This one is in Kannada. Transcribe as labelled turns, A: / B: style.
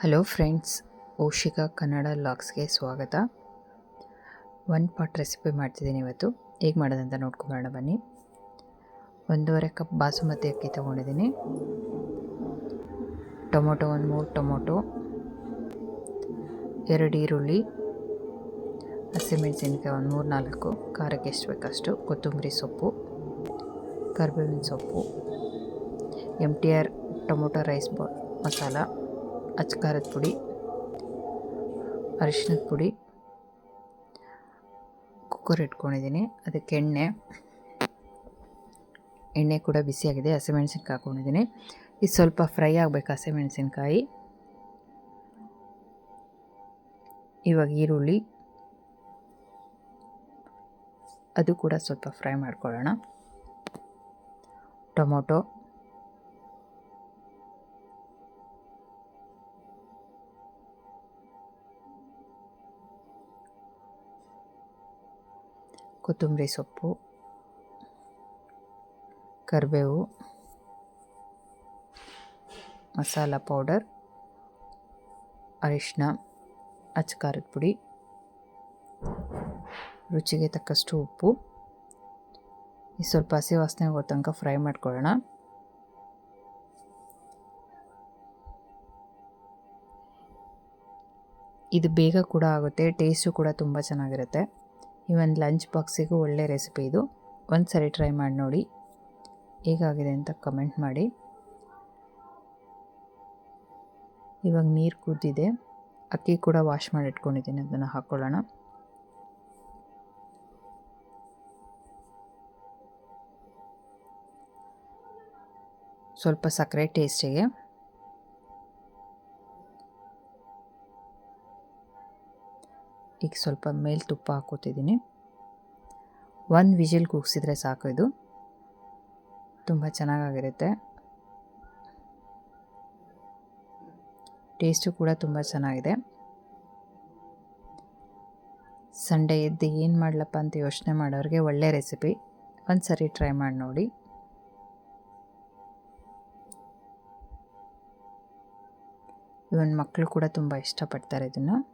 A: ಹಲೋ ಫ್ರೆಂಡ್ಸ್ ಓಶಿಕಾ ಕನ್ನಡ ಲಾಕ್ಸ್ಗೆ ಸ್ವಾಗತ. ಒನ್ ಪಾಟ್ ರೆಸಿಪಿ ಮಾಡ್ತಿದ್ದೀನಿ ಇವತ್ತು. ಹೇಗೆ ಮಾಡೋದಂತ ನೋಡ್ಕೊಂಬರೋಣ ಬನ್ನಿ. ಒಂದೂವರೆ ಕಪ್ ಬಾಸುಮತಿ ಅಕ್ಕಿ ತೊಗೊಂಡಿದ್ದೀನಿ. ಟೊಮೊಟೊ ಒಂದು ಮೂರು ಟೊಮೊಟೊ. ಎರಡು ಈರುಳ್ಳಿ. ಹಸಿಮೆಣಸಿನ್ಕಾಯಿ ಒಂದು ಮೂರು ನಾಲ್ಕು. ಖಾರಕ್ಕೆ ಎಷ್ಟು ಬೇಕಷ್ಟು. ಕೊತ್ತಂಬರಿ ಸೊಪ್ಪು. ಕರಿಬೇವಿನ ಸೊಪ್ಪು. M T R tomato rice ಬಾ, ಮಸಾಲ. ಅಚ್ಕಾರದ ಪುಡಿ, ಅರಿಶಿನದ ಪುಡಿ ಕುಕ್ಕರ್ ಇಟ್ಕೊಂಡಿದ್ದೀನಿ. ಅದಕ್ಕೆ ಎಣ್ಣೆ ಎಣ್ಣೆ ಕೂಡ ಬಿಸಿಯಾಗಿದೆ, ಹಸಿಮೆಣಸಿನ್ಕಾಯಿ ಹಾಕ್ಕೊಂಡಿದ್ದೀನಿ ಇದು ಸ್ವಲ್ಪ ಫ್ರೈ ಆಗಬೇಕು ಹಸಿಮೆಣಸಿನ್ಕಾಯಿ. ಇವಾಗ ಈರುಳ್ಳಿ, ಅದು ಕೂಡ ಸ್ವಲ್ಪ ಫ್ರೈ ಮಾಡ್ಕೊಳ್ಳೋಣ. ಟೊಮೊಟೊ ಕೊತ್ತಂಬರಿ ಸೊಪ್ಪು, ಕರಿಬೇವು, ಮಸಾಲ ಪೌಡರ್ ಅರಿಶಿನ ಅಚ್ಚಕಾರದ ಪುಡಿ, ರುಚಿಗೆ ತಕ್ಕಷ್ಟು ಉಪ್ಪು. ಈ ಸ್ವಲ್ಪ ಹಸಿ ವಾಸನೆ ತನಕ ಫ್ರೈ ಮಾಡ್ಕೊಳ್ಳೋಣ. ಇದು ಬೇಗ ಕೂಡ ಆಗುತ್ತೆ, ಟೇಸ್ಟು ಕೂಡ ತುಂಬ ಚೆನ್ನಾಗಿರುತ್ತೆ. ಒಂದು ಲಂಚ್ ಬಾಕ್ಸಿಗೂ ಒಳ್ಳೆ ರೆಸಿಪಿ ಇದು. ಒಂದು ಸರಿ ಟ್ರೈ ಮಾಡಿ ನೋಡಿ. ಹೇಗಾಗಿದೆ ಅಂತ ಕಮೆಂಟ್ ಮಾಡಿ. ಇವಾಗ ನೀರು ಕುದ್ದಿದೆ. ಅಕ್ಕಿ ಕೂಡ ವಾಶ್ ಮಾಡಿ ಇಟ್ಕೊಂಡಿದ್ದೀನಿ, ಅದನ್ನು ಹಾಕ್ಕೊಳ್ಳೋಣ ಸ್ವಲ್ಪ ಸಕ್ಕರೆ ಟೇಸ್ಟಿಗೆ ಈಗ ಸ್ವಲ್ಪ ಮೇಲೆ ತುಪ್ಪ ಹಾಕೋತಿದ್ದೀನಿ. ಒಂದು ವಿಜಿಲ್ ಕೂಗಿಸಿದ್ರೆ ಸಾಕು ಇದು. ತುಂಬ ಚೆನ್ನಾಗಾಗಿರುತ್ತೆ. ಟೇಸ್ಟು ಕೂಡ ತುಂಬ ಚೆನ್ನಾಗಿದೆ. ಸಂಡೇ ಎದ್ದು ಏನು ಮಾಡಲಪ್ಪ ಅಂತ ಯೋಚನೆ ಮಾಡೋರಿಗೆ ಒಳ್ಳೆ ರೆಸಿಪಿ. ಒಂದು ಸರಿ ಟ್ರೈ ಮಾಡಿ ನೋಡಿ. ಇವನ್ ಮಕ್ಕಳು ಕೂಡ ತುಂಬ ಇಷ್ಟಪಡ್ತಾರೆ ಇದನ್ನು.